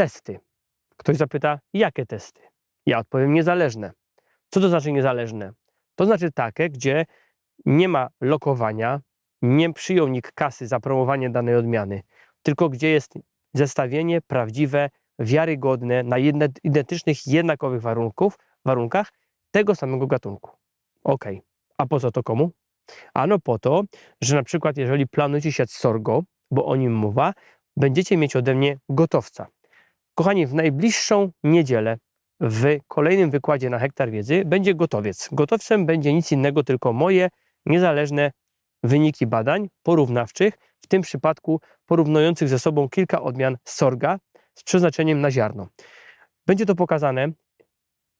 testy. Ktoś zapyta, jakie testy? Ja odpowiem niezależne. Co to znaczy niezależne? To znaczy takie, gdzie nie ma lokowania, nie przyjął nikt kasy za promowanie danej odmiany, tylko gdzie jest zestawienie prawdziwe, wiarygodne, na identycznych, jednakowych warunków, warunkach tego samego gatunku. Ok, a po co to komu? Ano po to, że na przykład jeżeli planujecie siać sorgo, bo o nim mowa, będziecie mieć ode mnie gotowca. Kochani, w najbliższą niedzielę w kolejnym wykładzie na hektar wiedzy będzie gotowiec. Gotowcem będzie nic innego, tylko moje niezależne wyniki badań porównawczych, w tym przypadku porównujących ze sobą kilka odmian sorga z przeznaczeniem na ziarno. Będzie to pokazane,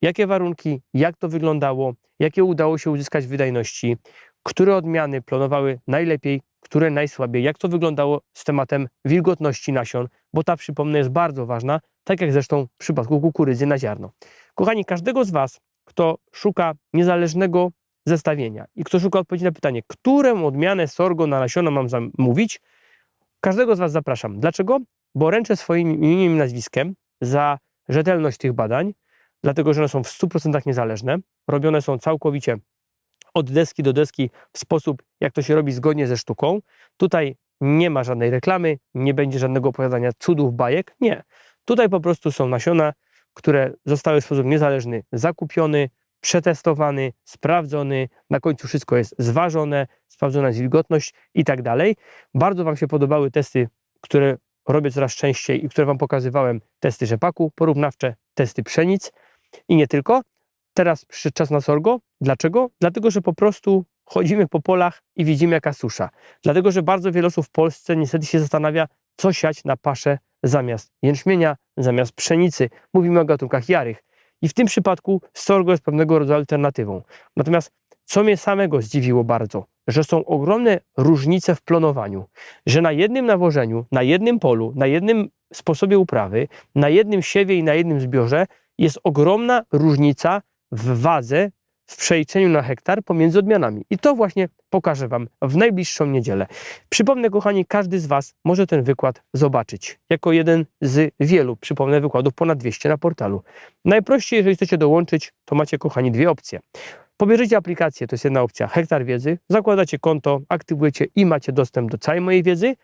jakie warunki, jak to wyglądało, jakie udało się uzyskać wydajności, które odmiany planowały najlepiej, które najsłabiej, jak to wyglądało z tematem wilgotności nasion, bo ta, przypomnę, jest bardzo ważna, tak jak zresztą w przypadku kukurydzy na ziarno. Kochani, każdego z Was, kto szuka niezależnego zestawienia i kto szuka odpowiedzi na pytanie, którą odmianę sorgo na nasiona mam zamówić, każdego z Was zapraszam. Dlaczego? Bo ręczę swoim imieniem i nazwiskiem za rzetelność tych badań, dlatego że one są w 100% niezależne, robione są całkowicie od deski do deski w sposób, jak to się robi zgodnie ze sztuką. Tutaj nie ma żadnej reklamy, nie będzie żadnego opowiadania cudów, bajek. Nie. Tutaj po prostu są nasiona, które zostały w sposób niezależny zakupiony, przetestowany, sprawdzony. Na końcu wszystko jest zważone, sprawdzona jest wilgotność i tak dalej. Bardzo Wam się podobały testy, które robię coraz częściej i które Wam pokazywałem. Testy rzepaku, porównawcze, testy pszenic i nie tylko. Teraz przyszedł czas na sorgo. Dlaczego? Dlatego, że po prostu chodzimy po polach i widzimy jaka susza. Dlatego, że bardzo wiele osób w Polsce niestety się zastanawia, co siać na paszę zamiast jęczmienia, zamiast pszenicy. Mówimy o gatunkach jarych. I w tym przypadku sorgo jest pewnego rodzaju alternatywą. Natomiast co mnie samego zdziwiło bardzo, że są ogromne różnice w plonowaniu, że na jednym nawożeniu, na jednym polu, na jednym sposobie uprawy, na jednym siewie i na jednym zbiorze jest ogromna różnica w wadze, w przeliczeniu na hektar pomiędzy odmianami. I to właśnie pokażę Wam w najbliższą niedzielę. Przypomnę, kochani, każdy z Was może ten wykład zobaczyć jako jeden z wielu, przypomnę, wykładów ponad 200 na portalu. Najprościej, jeżeli chcecie dołączyć, to macie, kochani, dwie opcje. Pobierzecie aplikację, to jest jedna opcja, hektar wiedzy, zakładacie konto, aktywujecie i macie dostęp do całej mojej wiedzy,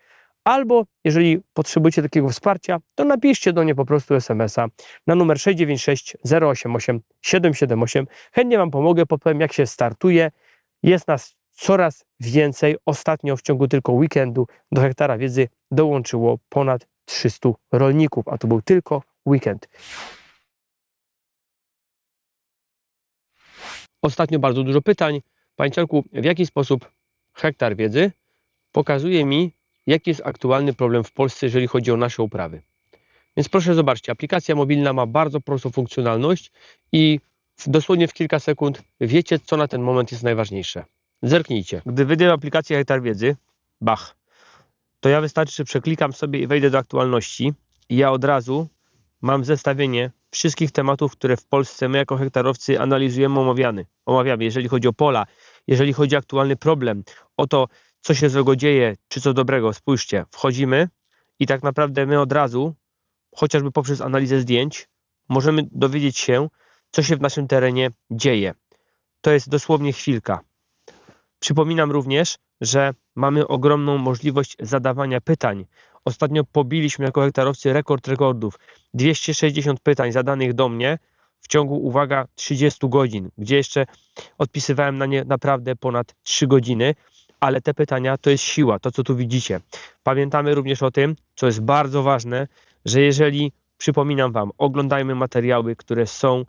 albo jeżeli potrzebujecie takiego wsparcia, to napiszcie do mnie po prostu SMS-a na numer 696 088 778. Chętnie Wam pomogę, podpowiem jak się startuje. Jest nas coraz więcej. Ostatnio w ciągu tylko weekendu do hektara wiedzy dołączyło ponad 300 rolników, a to był tylko weekend. Ostatnio bardzo dużo pytań. Panie Cielku, w jaki sposób hektar wiedzy pokazuje mi, jaki jest aktualny problem w Polsce, jeżeli chodzi o nasze uprawy. Więc proszę zobaczcie, aplikacja mobilna ma bardzo prostą funkcjonalność i w, dosłownie w kilka sekund wiecie, co na ten moment jest najważniejsze. Zerknijcie. Gdy wyjdę aplikację Hektar Wiedzy, bach, to ja wystarczy, że przeklikam sobie i wejdę do aktualności i ja od razu mam zestawienie wszystkich tematów, które w Polsce my jako hektarowcy analizujemy, omawiamy. omawiamy. Jeżeli chodzi o pola, jeżeli chodzi o aktualny problem, o to, co się złego dzieje, czy co dobrego, spójrzcie, wchodzimy i tak naprawdę my od razu, chociażby poprzez analizę zdjęć, możemy dowiedzieć się, co się w naszym terenie dzieje. To jest dosłownie chwilka. Przypominam również, że mamy ogromną możliwość zadawania pytań. Ostatnio pobiliśmy jako hektarowcy rekord rekordów. 260 pytań zadanych do mnie w ciągu, uwaga, 30 godzin, gdzie jeszcze odpisywałem na nie naprawdę ponad 3 godziny ale te pytania to jest siła, to co tu widzicie. Pamiętamy również o tym, co jest bardzo ważne, że jeżeli, przypominam Wam, oglądajmy materiały, które są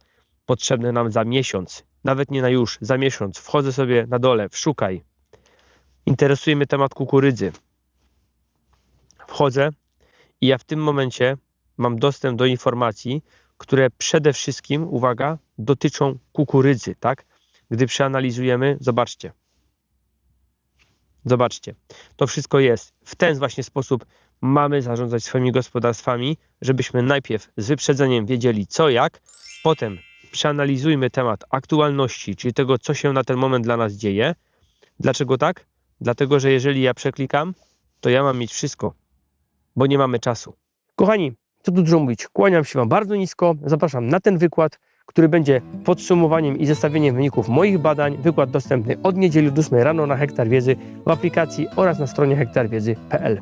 potrzebne nam za miesiąc, nawet nie na już, za miesiąc, wchodzę sobie na dole, wszukaj. Interesuje mnie temat kukurydzy. Wchodzę i ja w tym momencie mam dostęp do informacji, które przede wszystkim, uwaga, dotyczą kukurydzy, tak? Gdy przeanalizujemy, zobaczcie, Zobaczcie, to wszystko jest. W ten właśnie sposób mamy zarządzać swoimi gospodarstwami, żebyśmy najpierw z wyprzedzeniem wiedzieli co jak, potem przeanalizujmy temat aktualności, czyli tego, co się na ten moment dla nas dzieje. Dlaczego tak? Dlatego, że jeżeli ja przeklikam, to ja mam mieć wszystko, bo nie mamy czasu. Kochani, Co tu dużo mówić, kłaniam się Wam bardzo nisko, zapraszam na ten wykład, który będzie podsumowaniem i zestawieniem wyników moich badań. Wykład dostępny od niedzieli do 8 rano na Hektar Wiedzy w aplikacji oraz na stronie hektarwiedzy.pl.